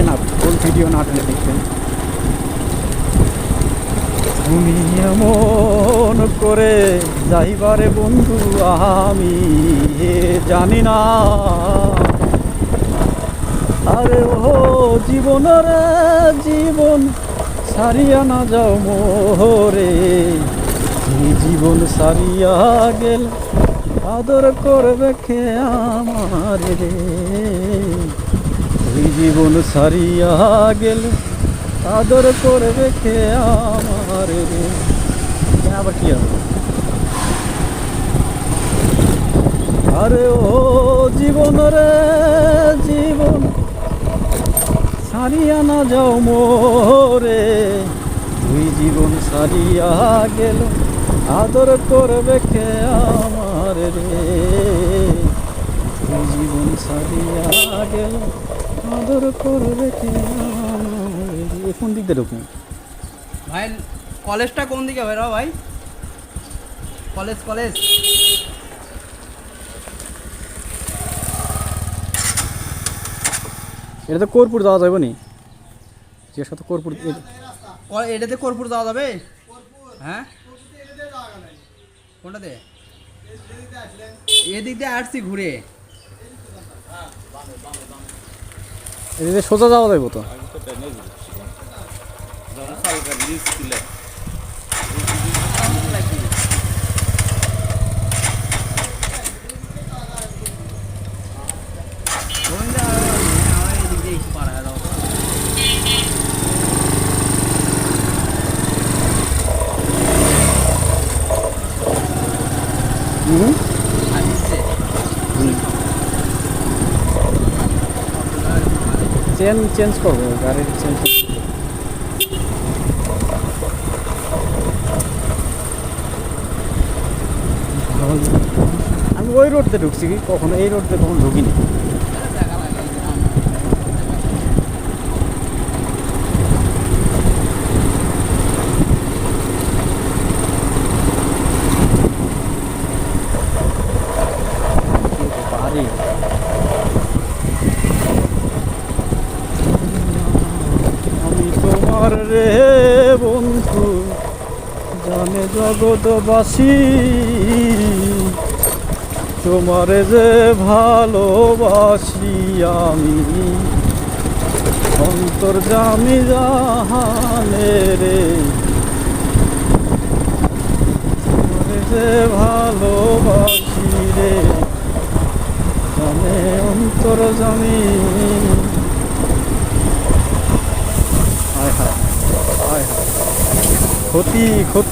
দেখছেন আর full video না টেনে তুমি এমন করে যাইবারে বন্ধু, আমি জানি না। আরে ও জীবনের জীবন সারিয়া না যাও মোরে জীবন সারিয়া গেল আদর করবে কে আমার? রে জীবন সারিয়া গেল। আদর করবে কে আমার আরে ও জীবন রে, জীবন সারিয়া না যাও মোরে। তুই জীবন সারিয়া গেল। আদর করবে কে আমার রে? জীবন সারিয়া গেল। আদর করবে কোন দিক দিয়ে ঢুকুন ভাই কলেজটা কোন দিকে? বেরো ভাই। College college. এটা তো কর্পূর দেওয়া যাবে নি? যে সাথে কর্পূর এটাতে কর্পূর দেওয়া যাবে? হ্যাঁ? কোনটাতে? এদিক দিয়ে আসছি ঘুরে। এদিকে সোজা যাওয়া যাবে তো। কোনটা চেন চেঞ্জ করবো গাড়ির চেঞ্জ আমি ওই রোডতে ঢুকছি কি কখনো এই রোডতে কখনো ঢুকিনি পারি তোমার রে বন্ধু, জানে জগৎবাসী। তোমারে যে ভালোবাসি আমি, অন্তর জামি জাহানে রে। তোমারে যে ভালোবাসি রে, জানে অন্তর জামি হায় হায় হায় হায় ক্ষতি ক্ষতি